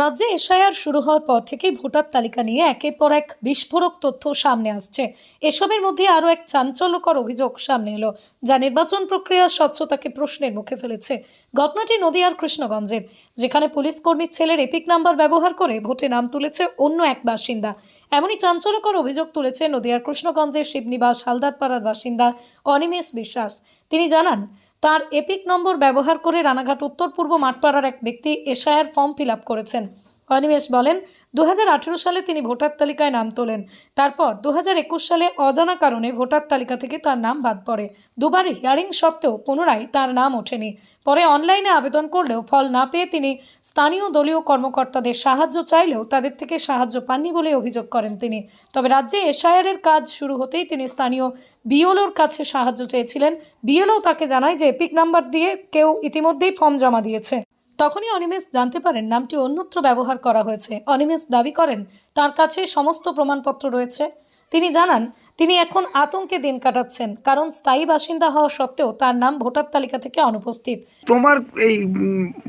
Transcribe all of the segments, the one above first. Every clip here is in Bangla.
রাজ্যে এসআইআর শুরু হওয়ার পর থেকেই ভোটার তালিকা নিয়ে একের পর এক বিস্ফোরক তথ্য সামনে আসছে। এসবের মধ্যে আরও এক চাঞ্চল্যকর অভিযোগ সামনে এলো, যা নির্বাচন প্রক্রিয়ার স্বচ্ছতাকে প্রশ্নের মুখে ফেলেছে। ঘটনাটি নদীয়ার কৃষ্ণগঞ্জের, যেখানে পুলিশ কর্মীর ছেলের এপিক নাম্বার ব্যবহার করে ভোটে নাম তুলেছে অন্য এক বাসিন্দা। এমনই চাঞ্চল্যকর অভিযোগ তুলেছে নদিয়ার কৃষ্ণগঞ্জের শিবনিবাস হালদারপাড়ার বাসিন্দা অনিমেষ বিশ্বাস। তিনি জানান তার এপিক নম্বর ব্যবহার করে রানাঘাট উত্তর পূর্ব মাঠপাড়ার এক ব্যক্তি এশায়ার ফর্ম ফিল করেছেন। অনিমেষ বলেন দু হাজার আঠেরো সালে তিনি ভোটার তালিকায় নাম তোলেন। তারপর দু হাজার একুশ সালে অজানা কারণে ভোটার তালিকা থেকে তার নাম বাদ পড়ে। দুবার হিয়ারিং সত্ত্বেও পুনরায় তার নাম ওঠেনি। পরে অনলাইনে আবেদন করলেও ফল না পেয়ে তিনি স্থানীয় দলীয় কর্মকর্তাদের সাহায্য চাইলেও তাদের থেকে সাহায্য পাননি বলে অভিযোগ করেন তিনি। তবে রাজ্যে এসআইআরের কাজ শুরু হতেই তিনি স্থানীয় বিএলওর কাছে সাহায্য চেয়েছিলেন। বিএলও তাকে জানায় যে এপিক নাম্বার দিয়ে কেউ ইতিমধ্যেই ফর্ম জমা দিয়েছে। তখনই অনিমেষ জানতে পারেন নামটি অন্যত্র ব্যবহার করা হয়েছে। অনিমেষ দাবি করেন তার কাছে সমস্ত প্রমাণপত্র রয়েছে। তিনি জানান তিনি এখন আতঙ্কে দিন কাটাচ্ছেন কারণ স্থায়ী বাসিন্দা হওয়া সত্ত্বেও তার নাম ভোটার তালিকা থেকে অনুপস্থিত। তোমার এই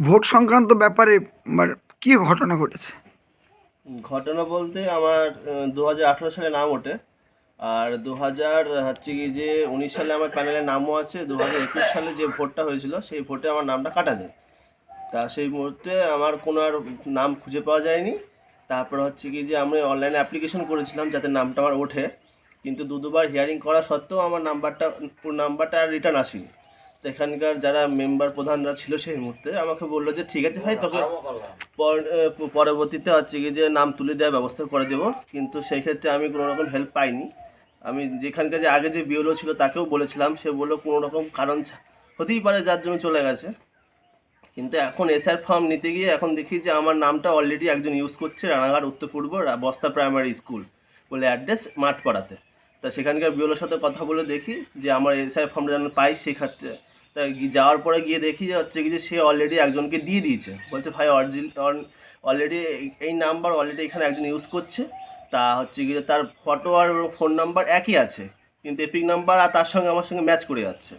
ভোট সংক্রান্ত ব্যাপারে মানে কি ঘটনা ঘটেছে? ঘটনা বলতে আমার দু হাজার আঠেরো সালে নাম ওঠে। আর দু হাজার হচ্ছে কি যে উনিশ সালে আমার প্যানেলের নামও আছে। দু হাজার একুশ সালে যে ভোটটা হয়েছিল সেই ভোটে আমার নামটা কাটা যায়। তা সেই মুহূর্তে আমার কোনো আর নাম খুঁজে পাওয়া যায়নি। তারপর হচ্ছে কি যে আমি অনলাইনে অ্যাপ্লিকেশন করেছিলাম যাতে নামটা আমার ওঠে। কিন্তু দু দুবার হিয়ারিং করা সত্ত্বেও আমার নাম্বারটা পুরো নাম্বারটা আর রিটার্ন আসেনি। তো এখানকার যারা মেম্বার প্রধানরা ছিল সেই মুহূর্তে আমাকে বলল যে ঠিক আছে ভাই তোকে পর- পরবর্তীতে হচ্ছে কি যে নাম তুলে দেওয়ার ব্যবস্থা করে দেবো। কিন্তু সেই ক্ষেত্রে আমি কোনো রকম হেল্প পাইনি। আমি যেখানকার যে আগে যে বিওলো ছিল তাকেও বলেছিলাম। সে বলল কোনো রকম কারণ হতেই পারে যার জন্য চলে গেছে। কিন্তু এখন এসআর ফর্ম নিতে গিয়ে এখন দেখি যে আমার নামটা অলরেডি একজন ইউজ করছে রানাঘাট, উত্তর পূর্ব বস্তা প্রাইমারি স্কুল বলে অ্যাড্রেস মাঠপাড়াতে তা সেখানকার বিওলোর সাথে কথা বলে দেখি যে আমার এসআই ফর্মটা যেন পাই সেক্ষেত্রে তা যাওয়ার পরে গিয়ে দেখি যে হচ্ছে কি যে সে অলরেডি একজনকে দিয়ে দিয়েছে। বলছে, ভাই অরিজিনাল অলরেডি এই নাম্বার অলরেডি এখানে একজন ইউজ করছে। তা হচ্ছে কি তার ফটো আর ফোন নাম্বার একই আছে। কিন্তু এপিক নাম্বার আর তার সঙ্গে আমার সঙ্গে ম্যাচ করে যাচ্ছে।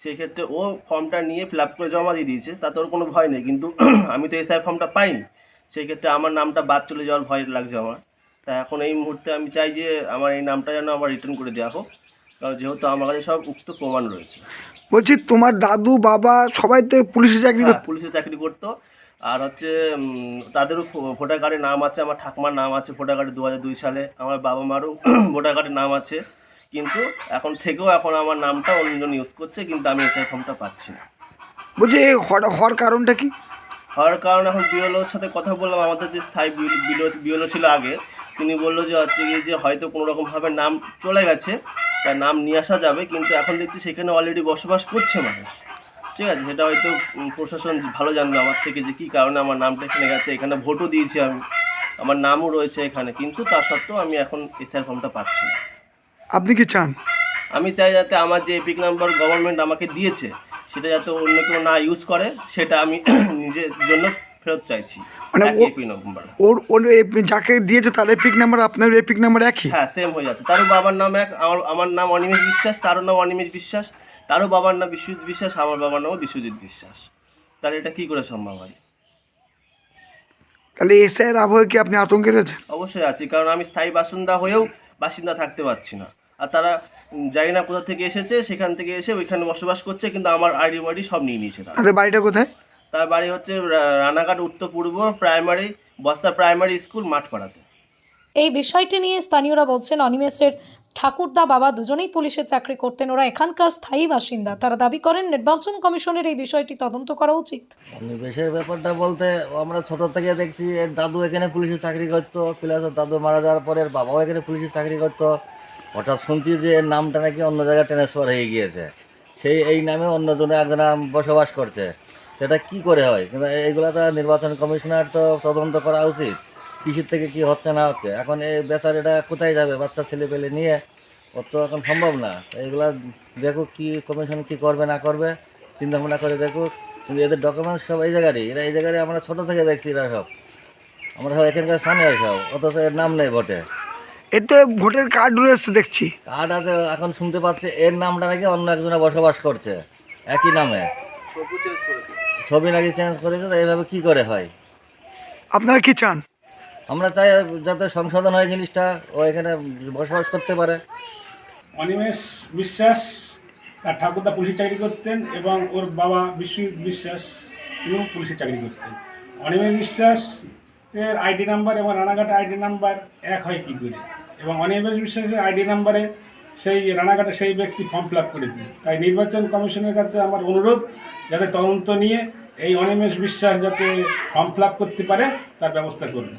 সেই ক্ষেত্রে ও ফর্মটা নিয়ে ফিল আপ করে জমা দিয়ে দিয়েছে তাতে ওর কোনো ভয় নেই। কিন্তু আমি তো এসআই ফর্মটা পাইনি সেই ক্ষেত্রে আমার নামটা বাদ চলে যাওয়ার ভয় লাগছে আমার। তা এখন এই মুহূর্তে আমি চাই যে আমার এই নামটা যেন আবার রিটার্ন করে দেওয়া হোক কারণ যেহেতু আমার কাছে সব উক্ত প্রমাণ রয়েছে। বলছি তোমার দাদু বাবা সবাই তো পুলিশে চাকরি হ্যাঁ, পুলিশে চাকরি করতো। আর হচ্ছে তাদেরও ভোটার কার্ডে নাম আছে আমার ঠাকুমার নাম আছে ভোটার কার্ডে দু হাজার দুই সালে। আমার বাবা মারও ভোটার কার্ডে নাম আছে। কিন্তু এখন থেকেও এখন আমার নামটা অন্যজন ইউজ করছে কিন্তু আমি এসআই ফর্মটা পাচ্ছি না। বলছি এই হওয়ার- হওয়ার কারণটা কি? হওয়ার কারণ এখন বিওলোর সাথে কথা বললাম আমাদের যে স্থায়ী বিওলো বিওলো ছিল আগে তিনি বলল যে হচ্ছে গিয়ে যে হয়তো কোনো রকমভাবে নাম চলে গেছে তার নাম নিয়ে আসা যাবে কিন্তু এখন দেখছি সেখানে অলরেডি বসবাস করছে মানুষ। ঠিক আছে সেটা হয়তো প্রশাসন ভালো জানবে আমার থেকে যে কী কারণে আমার নামটা এখানে গেছে এখানে ভোটও দিয়েছি আমি। আমার নামও রয়েছে এখানে কিন্তু তা সত্ত্বেও আমি এখন এসআর ফর্মটা পাচ্ছি না। আপনি কি চান? আমি চাই যাতে আমার যে এপিক নাম্বার গভর্নমেন্ট আমাকে দিয়েছে সেটা যাতে অন্য কেউ না ইউজ করে সেটা আমি নিজের জন্য ফেরত চাইছি। মানে এপিক নাম্বার ওর ওর যাকে দিয়েছে তার এপিক নাম্বার আপনার এপিক নাম্বার একই? হ্যাঁ সেম হয়ে যাচ্ছে। তারও বাবার নাম এক আমার আমার নাম অনিমেষ বিশ্বাস তারও নাম অনিমেষ বিশ্বাস তারও বাবার নাম বিশ্বজিৎ বিশ্বাস আমার বাবার নামও বিশ্বজিৎ বিশ্বাস। তাহলে এটা কি করে সম্ভব হয়? তাহলে এসআই এর আবহে কি আপনি আতঙ্কে রয়েছেন? অবশ্যই আছি কারণ আমি স্থায়ী বাসিন্দা হয়েও বাসিন্দা থাকতে পারছি না। আর তারা জানি না কোথা থেকে এসেছে সেখান থেকে এসে ওইখানে বসবাস করছে কিন্তু আমার আইডি মাইডি সব নিয়ে নিয়েছে তারা। তাদের বাড়িটা কোথায়? তার বাড়ি হচ্ছে রা- রানাঘাট উত্তর পূর্ব প্রাইমারি বস্তা প্রাইমারি স্কুল মাঠপাড়াতে। এই বিষয়টি নিয়ে স্থানীয়রা বলছেন অনিমেষের ঠাকুরদা বাবা দুজনেই পুলিশের চাকরি করতেন। ওরা এখানকার স্থায়ী বাসিন্দা। তারা দাবি করেন নির্বাচন কমিশনের এই বিষয়টি তদন্ত করা উচিত। নিবেশের ব্যাপারটা বলতে আমরা ছোট থেকে দেখছি এর দাদু এখানে পুলিশে চাকরি করতো প্লাস দাদু মারা যাওয়ার পরে বাবাও এখানে পুলিশে চাকরি করতো। হঠাৎ শুনছি যে এর নামটা নাকি অন্য জায়গায় ট্রান্সফার হয়ে গিয়েছে। সেই এই নামে অন্যজনে একজন বসবাস করছে। সেটা কি করে হয়? কিন্তু এইগুলো তো নির্বাচন কমিশনার তো তদন্ত করা উচিত। কৃষির থেকে কি হচ্ছে না হচ্ছে? এখন এই বেচার এটা কোথায় যাবে? বাচ্চা ছেলে পেলে নিয়ে ওর তো এখন সম্ভব না। এইগুলা দেখুক কি কমিশন কি করবে, না করবে চিন্তা ভাবনা করে দেখুক। কিন্তু এদের ডকুমেন্টস সব এই জায়গারই। এরা এই জায়গায় আমরা ছোটো থেকে দেখছি এরা সব। আমরা সব এখানকার স্থানীয় সব। অথচ এর নাম নেই ভোটে এর তো ভোটের কার্ড রয়েছে দেখছি। কার্ড আছে এখন শুনতে পাচ্ছি এর নামটা নাকি অন্য একজনে বসবাস করছে। একই নামে। ছবি নাকি চেঞ্জ করেছে তো এইভাবে কি করে হয়? আপনারা কি চান? আমরা চাই যাতে সংশোধন হয় জিনিসটা ও এখানে বসবাস করতে পারে। অনিমেষ বিশ্বাস তার ঠাকুরদা পুলিশের চাকরি করতেন এবং ওর বাবা বিশ্বজিৎ বিশ্বাস তিনিও পুলিশের চাকরি করতেন। অনিমেষ বিশ্বাস এর আইডি নাম্বার এবং রানাঘাটের আইডি নাম্বার এক হয় কী করে? এবং অনিমেষ বিশ্বাসের আইডি নাম্বারে সেই রানাঘাটে সেই ব্যক্তি ফর্ম ফিল আপ করে দিয়ে তাই নির্বাচন কমিশনের কাছে আমার অনুরোধ, যাতে তদন্ত নিয়ে এই অনিমেষ বিশ্বাস যাতে ফর্ম ফিল আপ করতে পারে তার ব্যবস্থা করুন।